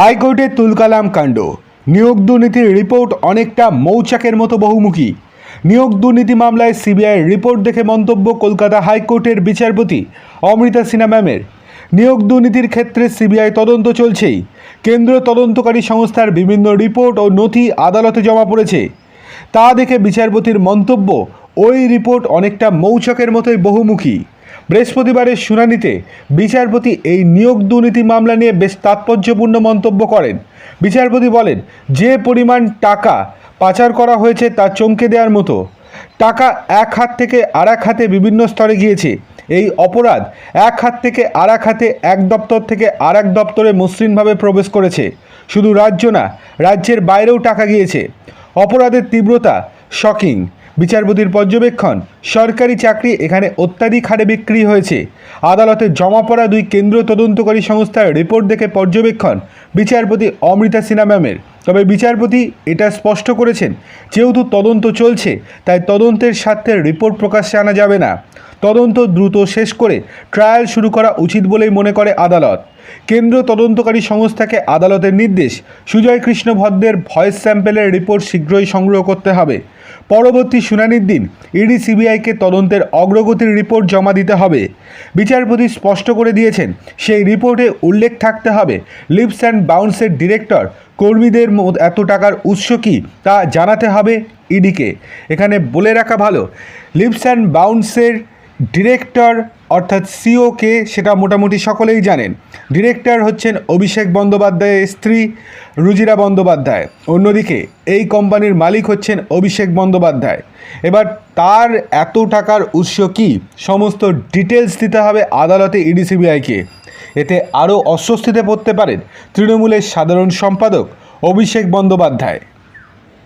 হাইকোর্টে তুলকালাম কাণ্ড। নিয়োগ দুর্নীতির রিপোর্ট অনেকটা মৌচাকের মতো বহুমুখী। নিয়োগ দুর্নীতি মামলায় সিবিআইয়ের রিপোর্ট দেখে মন্তব্য কলকাতা হাইকোর্টের বিচারপতি অমৃতা সিনহা ম্যামের। নিয়োগ দুর্নীতির ক্ষেত্রে সিবিআই তদন্ত চলছেই। কেন্দ্র তদন্তকারী সংস্থার বিভিন্ন রিপোর্ট ও নথি আদালতে জমা পড়েছে। তা দেখে বিচারপতির মন্তব্য ওই রিপোর্ট অনেকটা মৌচাকের মতোই বহুমুখী। বৃহস্পতিবারের শুনানিতে বিচারপতি এই নিয়োগ দুর্নীতি মামলা নিয়ে বেশ তাৎপর্যপূর্ণ মন্তব্য করেন। বিচারপতি বলেন, যে পরিমাণ টাকা পাচার করা হয়েছে তা চমকে দেওয়ার মতো। টাকা এক হাত থেকে আর এক হাতে বিভিন্ন স্তরে গিয়েছে। এই অপরাধ এক হাত থেকে আর এক হাতে এক দপ্তর থেকে আর এক দপ্তরে মসৃণভাবে প্রবেশ করেছে। শুধু রাজ্য না, রাজ্যের বাইরেও টাকা গিয়েছে। অপরাধের তীব্রতা শকিং বিচারপতির পর্যবেক্ষণ, সরকারি চাকরি এখানে অত্যাধিক হারে বিক্রি হয়েছে। আদালতে জমা পড়া দুই কেন্দ্র তদন্তকারী সংস্থার রিপোর্ট দেখে পর্যবেক্ষণ বিচারপতি অমৃতা সিনহা ম্যামের। তবে বিচারপতি এটা স্পষ্ট করেছেন, যেহেতু তদন্ত চলছে, তাই তদন্তের স্বার্থে রিপোর্ট প্রকাশ্যে আনা যাবে না। তদন্ত দ্রুত শেষ করে ট্রায়াল শুরু করা উচিত বলেই মনে করে আদালত। কেন্দ্র তদন্তকারী সংস্থাকে আদালতের নির্দেশ সুজয় কৃষ্ণ ভদ্রের ভয়েস স্যাম্পেলের রিপোর্ট শীঘ্রই সংগ্রহ করতে হবে। পরবর্তী শুনানির দিন ইডি সিবিআইকে তদন্তের অগ্রগতির রিপোর্ট জমা দিতে হবে। বিচারপতি স্পষ্ট করে দিয়েছেন, সেই রিপোর্টে উল্লেখ থাকতে হবে, লিপস অ্যান্ড বাউন্সের ডিরেক্টর কর্মীদের এত টাকার উৎস কী তা জানাতে হবে ইডিকে। এখানে বলে রাখা ভালো, লিপস অ্যান্ড বাউন্সের ডিরেক্টর অর্থাৎ সিওকে সেটা মোটামুটি সকলেই জানেন। ডিরেক্টর হচ্ছেন অভিষেক বন্দ্যোপাধ্যায়ের স্ত্রী রুজিরা বন্দ্যোপাধ্যায়। অন্যদিকে এই কোম্পানির মালিক হচ্ছেন অভিষেক বন্দ্যোপাধ্যায়। এবার তার এত টাকার উৎস কি? সমস্ত ডিটেলস দিতে হবে আদালতে ইডি সিবিআইকে এতে আরও অস্বস্তিতে পড়তে পারেন তৃণমূলের সাধারণ সম্পাদক অভিষেক বন্দ্যোপাধ্যায়।